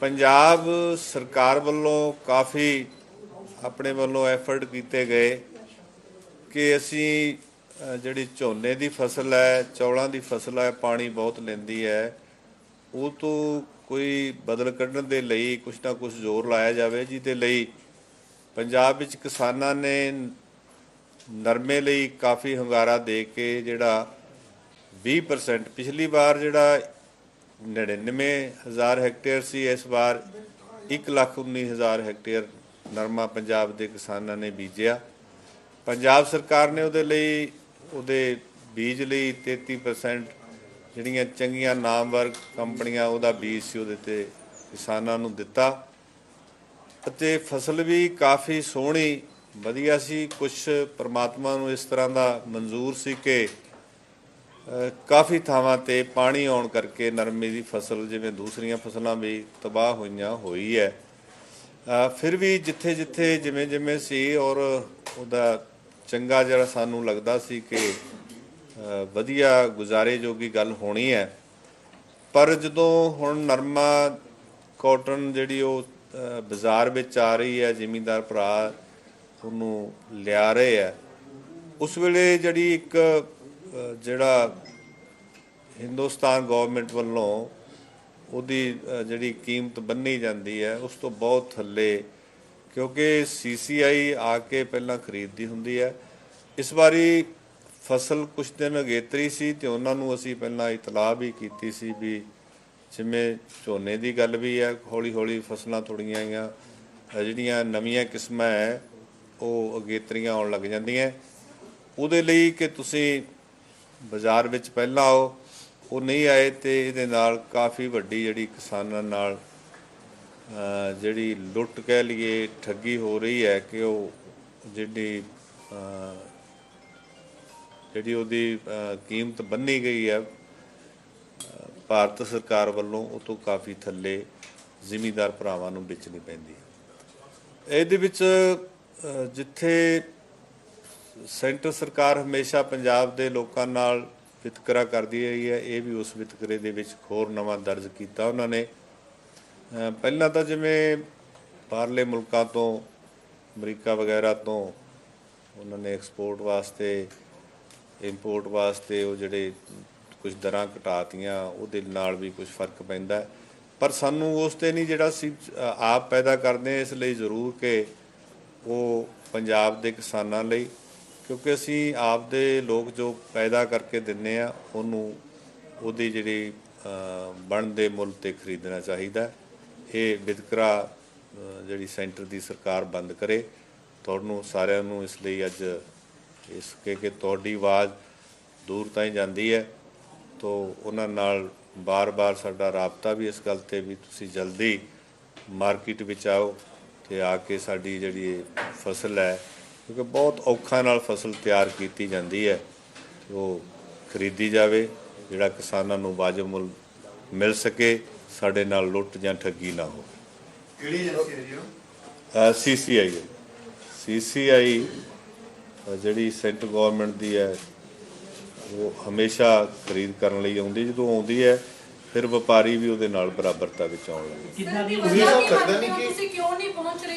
ਪੰਜਾਬ ਸਰਕਾਰ ਵੱਲੋਂ ਕਾਫੀ ਆਪਣੇ ਵੱਲੋਂ ਐਫਰਟ ਕੀਤੇ ਗਏ ਕਿ ਅਸੀਂ ਜਿਹੜੀ ਝੋਨੇ ਦੀ ਫਸਲ ਹੈ, ਚੌਲਾਂ ਦੀ ਫਸਲ ਹੈ, ਪਾਣੀ ਬਹੁਤ ਲੈਂਦੀ ਹੈ, ਉਹ ਤੋਂ ਕੋਈ ਬਦਲ ਕੱਢਣ ਦੇ ਲਈ ਕੁਛ ਨਾ ਕੁਛ ਜ਼ੋਰ ਲਾਇਆ ਜਾਵੇ, ਜਿਹਦੇ ਲਈ ਪੰਜਾਬ ਵਿੱਚ ਕਿਸਾਨਾਂ ਨੇ ਨਰਮੇ ਲਈ ਕਾਫੀ ਹੰਗਾਰਾ ਦੇ ਕੇ ਜਿਹੜਾ 20% ਪਿਛਲੀ ਵਾਰ ਜਿਹੜਾ 99000 ਹੈਕਟੇਅਰ ਸੀ ਇਸ ਵਾਰ। 119000 ਹੈਕਟੇਅਰ ਨਰਮਾ ਪੰਜਾਬ ਦੇ ਕਿਸਾਨਾਂ ਨੇ ਬੀਜਿਆ। ਪੰਜਾਬ ਸਰਕਾਰ ਨੇ ਉਹਦੇ ਲਈ, ਉਹਦੇ ਬੀਜ ਲਈ 33% ਜਿਹੜੀਆਂ ਚੰਗੀਆਂ ਨਾਮਵਰ ਕੰਪਨੀਆਂ, ਉਹਦਾ ਬੀਜ ਸੀ ਉਹਦੇ ਤੇ ਕਿਸਾਨਾਂ ਨੂੰ ਦਿੱਤਾ। ਅਤੇ ਫਸਲ ਵੀ ਕਾਫੀ ਸੋਹਣੀ, ਵਧੀਆ ਸੀ। ਕੁਝ ਪਰਮਾਤਮਾ ਨੂੰ ਇਸ ਤਰ੍ਹਾਂ ਦਾ ਮਨਜ਼ੂਰ ਸੀ ਕਿ ਕਾਫੀ ਥਾਵਾਂ ਤੇ ਪਾਣੀ ਆਉਣ ਕਰਕੇ ਨਰਮੇ ਦੀ ਫਸਲ, ਜਿਵੇਂ ਦੂਸਰੀਆਂ ਫਸਲਾਂ ਵੀ ਤਬਾਹ ਹੋਈਆਂ ਹੋਈ ਹੈ। ਫਿਰ ਵੀ ਜਿੱਥੇ ਜਿੱਥੇ ਜਿਵੇਂ ਜਿਵੇਂ ਸੀ ਔਰ ਉਹਦਾ ਚੰਗਾ ਜਿਹੜਾ ਸਾਨੂੰ ਲੱਗਦਾ ਸੀ ਕਿ ਵਧੀਆ ਗੁਜ਼ਾਰੇ ਜੋਗੀ ਗੱਲ ਹੋਣੀ ਹੈ। ਪਰ ਜਦੋਂ ਹੁਣ ਨਰਮਾ ਕਾਟਨ ਜਿਹੜੀ ਉਹ ਬਾਜ਼ਾਰ ਵਿੱਚ ਆ ਰਹੀ ਹੈ, ਜ਼ਿਮੀਂਦਾਰ ਭਰਾ ਉਹਨੂੰ ਲਿਆ ਰਹੇ ਆ ਉਸ ਵੇਲੇ ਜਿਹੜੀ ਇੱਕ ਜਿਹੜਾ ਹਿੰਦੁਸਤਾਨ ਗਵਰਨਮੈਂਟ ਵੱਲੋਂ ਉਹਦੀ ਜਿਹੜੀ ਕੀਮਤ ਬੰਨੀ ਜਾਂਦੀ ਹੈ, ਉਸ ਤੋਂ ਬਹੁਤ ਥੱਲੇ, ਕਿਉਂਕਿ ਸੀਸੀਆਈ ਆ ਕੇ ਪਹਿਲਾਂ ਖਰੀਦਦੀ ਹੁੰਦੀ ਹੈ। ਇਸ ਵਾਰੀ ਫਸਲ ਕੁਝ ਦਿਨ ਅਗੇਤਰੀ ਸੀ ਤੇ ਉਹਨਾਂ ਨੂੰ ਅਸੀਂ ਪਹਿਲਾਂ ਇਤਲਾਹ ਵੀ ਕੀਤੀ ਸੀ ਵੀ ਜਿਵੇਂ ਝੋਨੇ ਦੀ ਗੱਲ ਵੀ ਹੈ ਹੌਲੀ ਹੌਲੀ ਫਸਲਾਂ ਥੋੜੀਆਂ ਆਈਆਂ ਜਿਹੜੀਆਂ ਨਵੀਆਂ ਕਿਸਮਾਂ ਹੈ, ਉਹ ਅਗੇਤਰੀਆਂ ਆਉਣ ਲੱਗ ਜਾਂਦੀਆਂ। ਉਹਦੇ ਲਈ ਕਿ ਤੁਸੀਂ ਬਾਜ਼ਾਰ ਵਿੱਚ ਪਹਿਲਾਂ ਆਓ, ਉਹ ਨਹੀਂ ਆਏ ਤੇ ਇਹਦੇ ਨਾਲ ਕਾਫੀ ਵੱਡੀ ਜਿਹੜੀ ਕਿਸਾਨਾਂ ਨਾਲ ਜਿਹੜੀ ਲੁੱਟ ਕਹਿ ਲਈਏ, ਠੱਗੀ ਹੋ ਰਹੀ ਹੈ ਕਿ ਉਹ ਜਿਹੜੀ ਜਿਹੜੀ ਉਹਦੀ ਕੀਮਤ ਬੰਨੀ ਗਈ ਹੈ ਭਾਰਤ ਸਰਕਾਰ ਵੱਲੋਂ ਉਹ ਤੋਂ ਕਾਫੀ ਥੱਲੇ ਜ਼ਿਮੀਦਾਰ ਭਰਾਵਾਂ ਨੂੰ ਵੇਚਣੀ ਪੈਂਦੀ ਹੈ। ਇਹਦੇ ਵਿੱਚ ਜਿੱਥੇ ਸੈਂਟਰ ਸਰਕਾਰ ਹਮੇਸ਼ਾ ਪੰਜਾਬ ਦੇ ਲੋਕਾਂ ਨਾਲ ਵਿਤਕਰਾ ਕਰਦੀ ਰਹੀ ਹੈ। ਇਹ ਵੀ ਉਸ ਵਿਤਕਰੇ ਦੇ ਵਿੱਚ ਹੋਰ ਨਵਾਂ ਦਰਜ ਕੀਤਾ ਉਹਨਾਂ ਨੇ। ਪਹਿਲਾਂ ਤਾਂ ਜਿਵੇਂ ਬਾਹਰਲੇ ਮੁਲਕਾਂ ਤੋਂ, ਅਮਰੀਕਾ ਵਗੈਰਾ ਤੋਂ ਉਹਨਾਂ ਨੇ ਐਕਸਪੋਰਟ ਵਾਸਤੇ ਇੰਪੋਰਟ ਵਾਸਤੇ ਉਹ ਜਿਹੜੇ ਕੁਝ ਦਰਾਂ ਘਟਾਤੀਆਂ, ਉਹਦੇ ਨਾਲ ਵੀ ਕੁਝ ਫ਼ਰਕ ਪੈਂਦਾ ਪਰ ਸਾਨੂੰ ਉਸ ਤੇ ਨਹੀਂ ਜਿਹੜਾ ਸੀ ਆਪ ਪੈਦਾ ਕਰਦੇ ਇਸ ਲਈ ਜ਼ਰੂਰ ਕਿ ਉਹ ਪੰਜਾਬ ਦੇ ਕਿਸਾਨਾਂ ਲਈ ਕਿਉਂਕਿ ਅਸੀਂ ਆਪਦੇ ਲੋਕ ਜੋ ਪੈਦਾ ਕਰਕੇ ਦਿੰਨੇ ਆ, ਉਹਨੂੰ ਉਹਦੀ ਜਿਹੜੀ ਬਣਦੇ ਮੁੱਲ ਤੇ ਖਰੀਦਣਾ ਚਾਹੀਦਾ ਇਹ ਵਿਤਕਰਾ ਜਿਹੜੀ ਸੈਂਟਰ ਦੀ ਸਰਕਾਰ ਬੰਦ ਕਰੇ, ਤੁਹਾਨੂੰ ਸਾਰਿਆਂ ਨੂੰ ਇਸ ਲਈ ਅੱਜ ਇਸ ਕਿ ਕਿ ਤੁਹਾਡੀ ਆਵਾਜ਼ ਦੂਰ ਤਾਈਂ ਜਾਂਦੀ ਹੈ। ਤੋ ਉਹਨਾਂ ਨਾਲ ਬਾਰ-ਬਾਰ ਸਾਡਾ ਰਾਬਤਾ ਵੀ ਇਸ ਗੱਲ ਤੇ ਵੀ ਤੁਸੀਂ ਜਲਦੀ ਮਾਰਕੀਟ ਵਿੱਚ ਆਓ ਤੇ ਆ ਕੇ ਸਾਡੀ ਜਿਹੜੀ ਇਹ ਫਸਲ ਹੈ ਕਿਉਂਕਿ ਬਹੁਤ ਔਖਾ ਨਾਲ ਫਸਲ ਤਿਆਰ ਕੀਤੀ ਜਾਂਦੀ ਹੈ। ਉਹ ਖਰੀਦੀ ਜਾਵੇ ਜਿਹੜਾ ਕਿਸਾਨਾਂ ਨੂੰ ਵਾਜਬ ਮੁੱਲ ਮਿਲ ਸਕੇ ਸਾਡੇ ਨਾਲ ਲੁੱਟ ਜਾਂ ਠੱਗੀ ਨਾ ਹੋਵੇ। ਕਿਹੜੀ ਏਜੰਸੀ ਹੈ ਜੀ ਉਹ? ਸੀਸੀਆਈ ਸੀਸੀਆਈ ਜਿਹੜੀ ਸੈਂਟਰ ਗਵਰਨਮੈਂਟ ਦੀ ਹੈ ਉਹ ਹਮੇਸ਼ਾ ਖਰੀਦ ਕਰਨ ਲਈ ਆਉਂਦੀ ਜਦੋਂ ਆਉਂਦੀ ਹੈ ਫਿਰ ਵਪਾਰੀ ਵੀ ਉਹਦੇ ਨਾਲ ਬਰਾਬਰਤਾ ਵਿੱਚ ਆਉਣ ਲੱਗ ਜਿੱਦਾਂ। ਦੀ ਤੁਸੀਂ ਇਹ ਸਭ ਲੱਗਦਾ ਨਹੀਂ ਕਿ- ਤੁਸੀਂ ਕਿਉਂ ਨਹੀਂ ਪਹੁੰਚ ਰਹੇ?